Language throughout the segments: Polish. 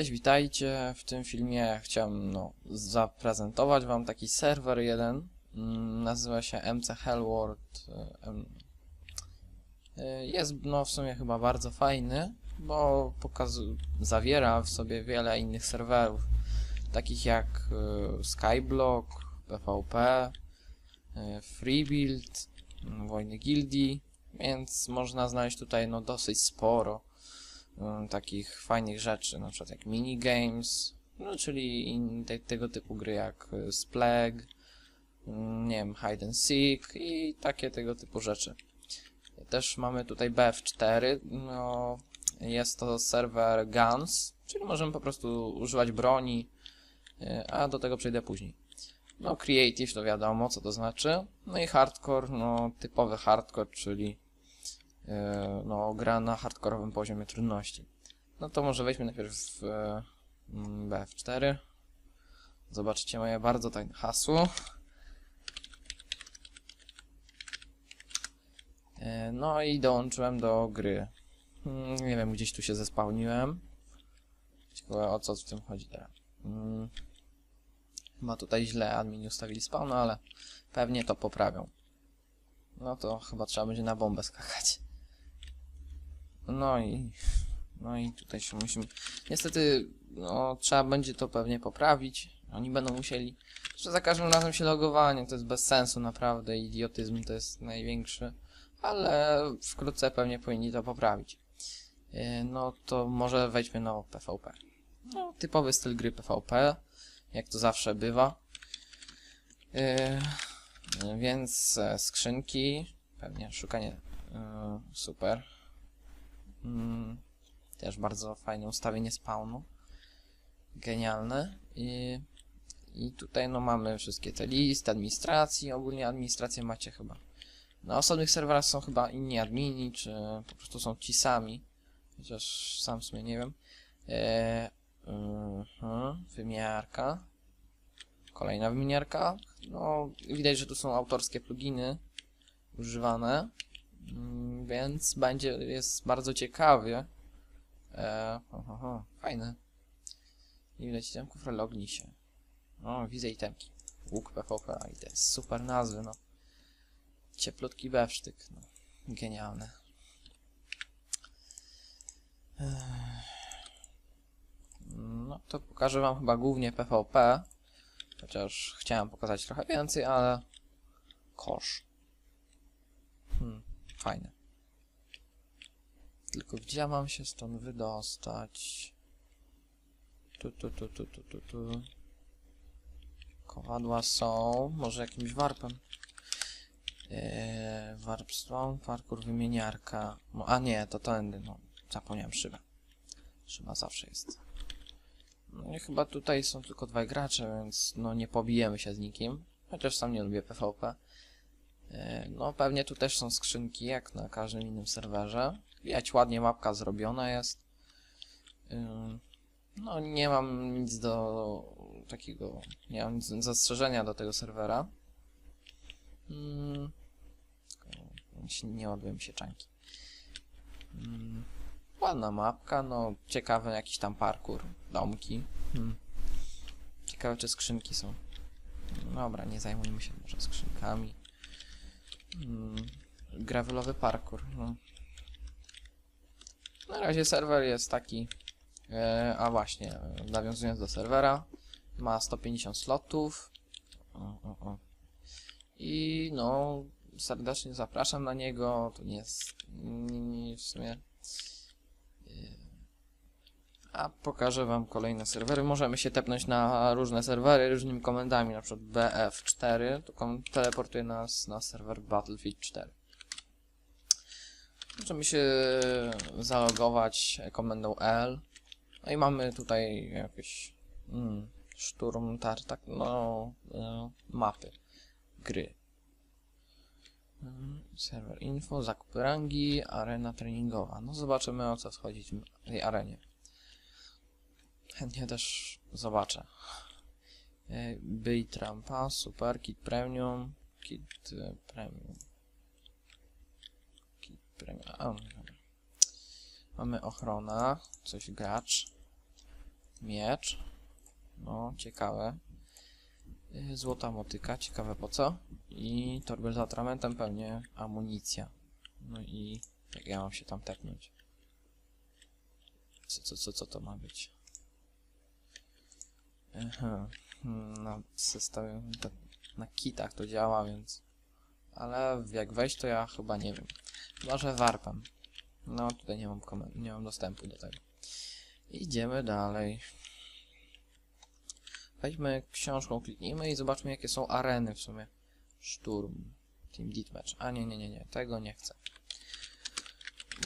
Cześć, witajcie. W tym filmie chciałem no, zaprezentować wam taki serwer jeden. Mm, Nazywa się MC Hellworld. y, y, Jest no w sumie chyba bardzo fajny, bo zawiera w sobie wiele innych serwerów, takich jak y, Skyblock, PvP, Freebuild, Wojny Gildii, więc można znaleźć tutaj no dosyć sporo mm, takich fajnych rzeczy, na przykład jak minigames, no czyli in, te, tego typu gry jak y, Splag, mm, nie wiem, hide and seek i takie tego typu rzeczy. Też mamy tutaj BF4, no jest to serwer Guns, czyli możemy po prostu używać broni, y, a do tego przejdę później. No Creative to wiadomo co to znaczy, no i Hardcore, no typowy Hardcore, czyli no, gra na hardkorowym poziomie trudności. No to może wejdźmy najpierw w e, mm, BF4. Zobaczycie moje bardzo tajne hasło. E, No i dołączyłem do gry. Mm, Nie wiem, gdzieś tu się zespałniłem. Ciekawe o co w tym chodzi teraz. Mm, Chyba tutaj źle admini ustawili spawn, no ale pewnie to poprawią. No to chyba trzeba będzie na bombę skakać. No i... No i tutaj się musimy... Niestety, no, trzeba będzie to pewnie poprawić. Oni będą musieli... Że za każdym razem się logowanie, to jest bez sensu naprawdę, idiotyzm to jest największy. Ale wkrótce pewnie powinni to poprawić. Yy, No to może wejdźmy na PvP. No, typowy styl gry PvP, jak to zawsze bywa. Yy, więc e, skrzynki, pewnie szukanie yy, super. Mm, też bardzo fajne ustawienie spawnu. Genialne. I, I tutaj no mamy wszystkie te listy, administracji. Ogólnie administrację macie chyba. Na osobnych serwerach są chyba inni admini, czy po prostu są ci sami. Chociaż sam w sumie nie wiem. E, mhm, wymiarka. Kolejna wymiarka. No, widać, że tu są autorskie pluginy używane. Mm, Więc będzie, jest bardzo ciekawie. E, fajne. Nie widać itemków, ale logni się. O, widzę itemki. Łuk PvP i te super nazwy, no. Cieplutki bewsztyk, no. Genialne. No to pokażę wam chyba głównie PvP. Chociaż chciałem pokazać trochę więcej, ale... Kosz. Hmm, fajne. Tylko gdzie mam się stąd wydostać? Tu, tu, tu, tu, tu, tu, tu. Kowadła są. Może jakimś warpem. Eee, warpstone, parkour, wymieniarka. No, a nie, to tędy, no. Zapomniałem szybę. Szyba zawsze jest. No i chyba tutaj są tylko dwaj gracze, więc no nie pobijemy się z nikim. Chociaż sam nie lubię PvP. E, No pewnie tu też są skrzynki, jak na każdym innym serwerze. Widać ładnie mapka zrobiona jest. No nie mam nic do takiego, nie mam nic zastrzeżenia do tego serwera. Nie ładuje mi się czanki. Ładna mapka, no ciekawy jakiś tam parkour, domki. Ciekawe czy skrzynki są. Dobra, nie zajmujmy się może skrzynkami. Mm, gravelowy parkour. No. Na razie serwer jest taki. E, a właśnie, nawiązując do serwera, ma 150 slotów. O, o, o. I no, serdecznie zapraszam na niego. To nie jest nie, nie, w sumie. A pokażę wam kolejne serwery. Możemy się tepnąć na różne serwery różnymi komendami, na przykład BF4, to teleportuje nas na serwer Battlefield 4. Możemy się zalogować komendą L. No i mamy tutaj jakieś mm, szturm, tartak, no, e, mapy gry. Mm, Serwer info, zakupy rangi, arena treningowa. No zobaczymy o co wchodzi w tej arenie. Chętnie też zobaczę. E, Byj Trumpa, super, kit premium, kit e, premium. Kit premium, a, no. Mamy ochrona, coś gracz. Miecz. No, ciekawe. Y, Złota motyka, ciekawe po co. I torbel z atramentem pewnie amunicja. No i jak ja mam się tam tepnąć? Co, co, co, co to ma być? Na systemie, to- na kitach to działa, więc... Ale jak wejść, to ja chyba nie wiem. Może warpem. No, tutaj nie mam, nie mam dostępu do tego. Idziemy dalej. Weźmy książką, kliknijmy i zobaczmy, jakie są areny w sumie. Szturm. Team Deathmatch. A nie, nie, nie, nie. Tego nie chcę.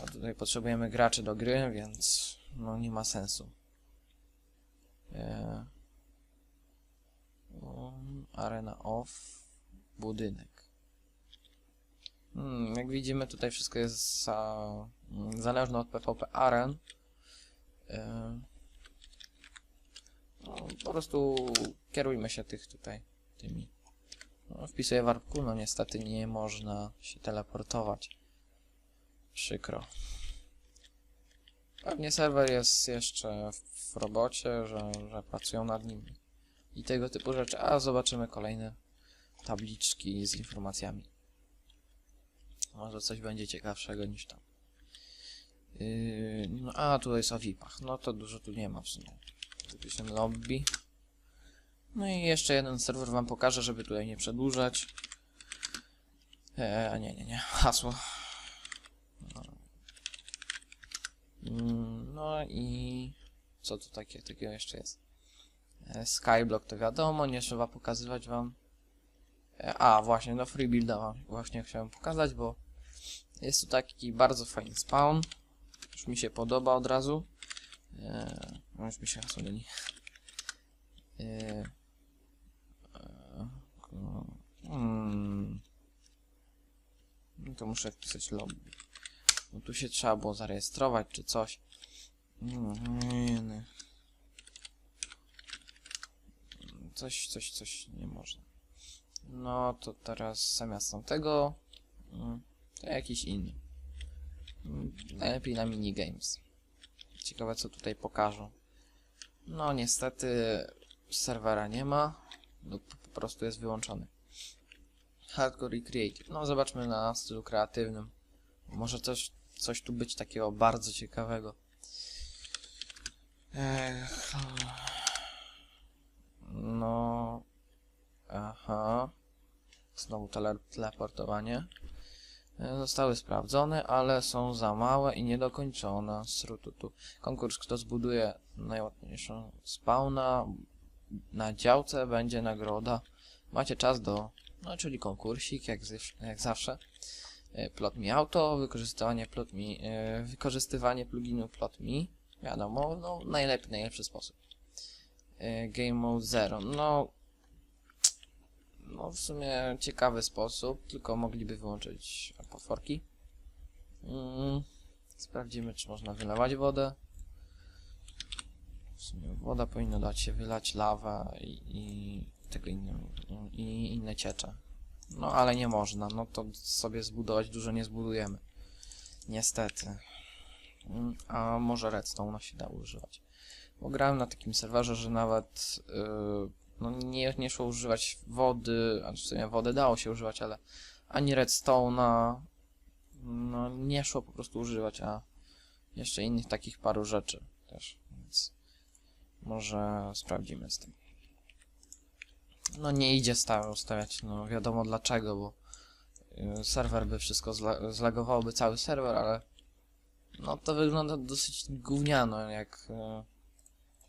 Bo tutaj potrzebujemy graczy do gry, więc no nie ma sensu. Eee, arena off. Budynek. Hmm, jak widzimy tutaj wszystko jest za, mm, zależne od PvP aren. Eee, no, po prostu kierujmy się tych tutaj, tymi. No, wpisuję warpku, no niestety nie można się teleportować. Przykro. Pewnie serwer jest jeszcze w- robocie, że, że pracują nad nim i tego typu rzeczy, a zobaczymy kolejne tabliczki z informacjami. Może coś będzie ciekawszego niż tam. Yy, no, a, tutaj jest o VIP-ach. No to dużo tu nie ma w sumie. Wypiszemy lobby. No i jeszcze jeden serwer wam pokażę, żeby tutaj nie przedłużać. Eee, nie, nie, nie. Hasło. No. Mm, No i co tu takie, takiego jeszcze jest? E, Skyblock to wiadomo, nie trzeba pokazywać wam. E, A, właśnie, no free builda wam właśnie chciałem pokazać, bo jest tu taki bardzo fajny spawn. Już mi się podoba od razu. E, no już mi się hasło nie. E, e, ko- mm. No to muszę wpisać lobby. No tu się trzeba było zarejestrować czy coś. Mm, nie, nie. Coś, coś, coś nie można. No to teraz zamiast tamtego mm, to jakiś inny. Mm, Najlepiej na minigames. Ciekawe co tutaj pokażą. No niestety serwera nie ma. lub po prostu jest wyłączony. Hardcore i Creative. No zobaczmy na stylu kreatywnym. Może coś, coś tu być takiego bardzo ciekawego. Ech. No. Aha. Znowu tele teleportowanie. E, Zostały sprawdzone, ale są za małe i niedokończone. Srututu. Konkurs, kto zbuduje najładniejszą spawna na działce, będzie nagroda. Macie czas do... No, czyli konkursik, jak, jak zawsze. E, Plot Me Auto, wykorzystywanie plot me, e, wykorzystywanie pluginu Plot Me. Wiadomo, no najlepiej, najlepszy sposób. E, Game Mode Zero. No, no w sumie ciekawy sposób, tylko mogliby wyłączyć potworki. Mm, sprawdzimy, czy można wylewać wodę. W sumie woda powinna dać się wylać, lawa i, i tego inne, i inne ciecze. No ale nie można, no to sobie zbudować dużo nie zbudujemy. Niestety. Mm, A może redstone się da używać. Bo grałem na takim serwerze, że nawet yy, no nie, nie szło używać wody, a w sumie wodę dało się używać, ale ani redstone'a no nie szło po prostu używać, a jeszcze innych takich paru rzeczy też, więc może sprawdzimy z tym. No nie idzie stałe ustawiać, no wiadomo dlaczego, bo y, serwer by wszystko zla zlagowałby cały serwer, ale no to wygląda dosyć gówniano, jak y,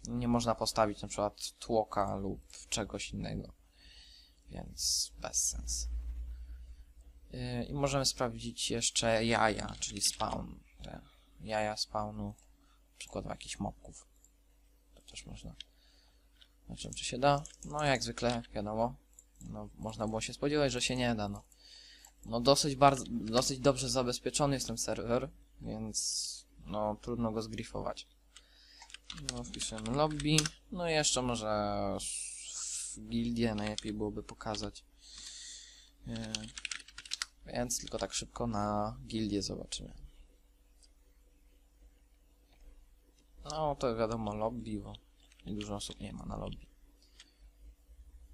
nie można postawić na przykład tłoka lub czegoś innego, więc bez sensu. Y, I możemy sprawdzić jeszcze jaja, czyli spawn, te jaja spawnu, przykładowo jakichś mobków. To też można. Zobaczymy, czy się da. No, jak zwykle, wiadomo. No, można było się spodziewać, że się nie da, no. No, dosyć bardzo, dosyć dobrze zabezpieczony jest ten serwer, więc, no, trudno go zgrifować. No, wpiszemy lobby. No i jeszcze może w gildię najlepiej byłoby pokazać. Yy, więc tylko tak szybko na gildię zobaczymy. No, to wiadomo lobby, bo dużo osób nie ma na lobby.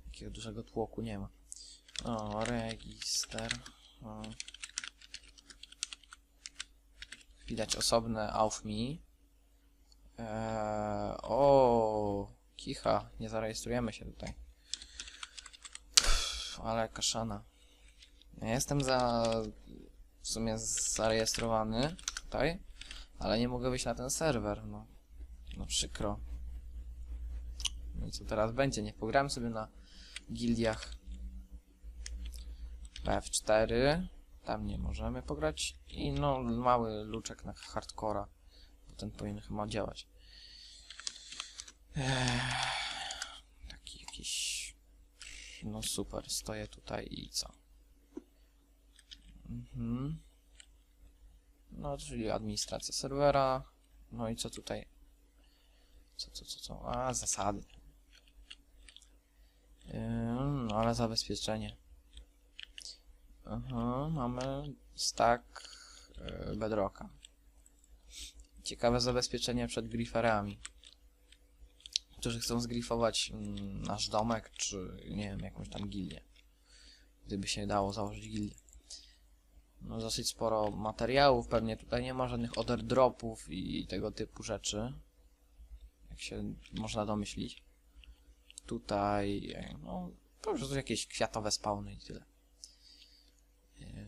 Takiego dużego tłoku nie ma. O, register. O. Widać osobne auf me. Eee, o, kicha, nie zarejestrujemy się tutaj. Pff, ale kaszana. Ja jestem za w sumie zarejestrowany tutaj, ale nie mogę wyjść na ten serwer, no. No przykro. No i co teraz będzie? Nie pograłem sobie na gildiach. F4. Tam nie możemy pograć. I no mały luczek na hardcora. Bo ten powinien chyba działać. Taki jakiś... No super, stoję tutaj i co? Mhm. No, czyli administracja serwera. No i co tutaj? Co, co, co, co? A, zasady. No, ale zabezpieczenie. Aha, mamy stack yy, bedrocka. Ciekawe zabezpieczenie przed griferami. Którzy chcą zgrifować mm, nasz domek, czy nie wiem, jakąś tam gildię. Gdyby się dało założyć gildię. No dosyć sporo materiałów, pewnie tutaj nie ma żadnych other dropów i tego typu rzeczy. Jak się można domyślić. Tutaj, no, po prostu jakieś kwiatowe spawny i tyle. E,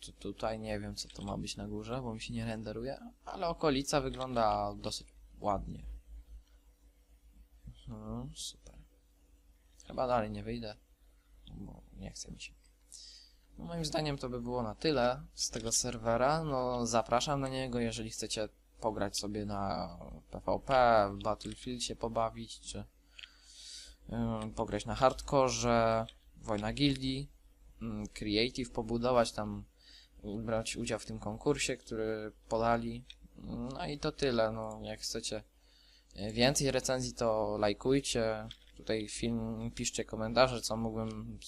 tu- Tutaj nie wiem, co to ma być na górze, bo mi się nie renderuje, ale okolica wygląda dosyć ładnie. Mhm, super. Chyba dalej nie wyjdę, bo nie chce mi się. No, moim zdaniem to by było na tyle z tego serwera. No, zapraszam na niego, jeżeli chcecie pograć sobie na PvP, w Battlefield się pobawić, czy ym, pograć na hardkorze, wojna gildii, ym, creative pobudować tam, brać udział w tym konkursie, który podali. No i to tyle, no jak chcecie więcej recenzji to lajkujcie, tutaj film, piszcie komentarze, co mógłbym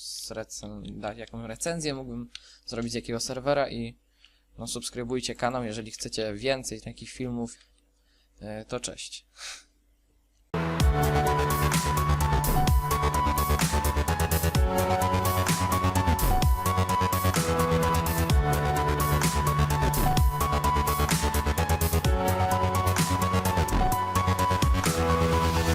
dać, jaką recenzję mógłbym zrobić z jakiego serwera i no, subskrybujcie kanał, jeżeli chcecie więcej takich filmów, y, to cześć.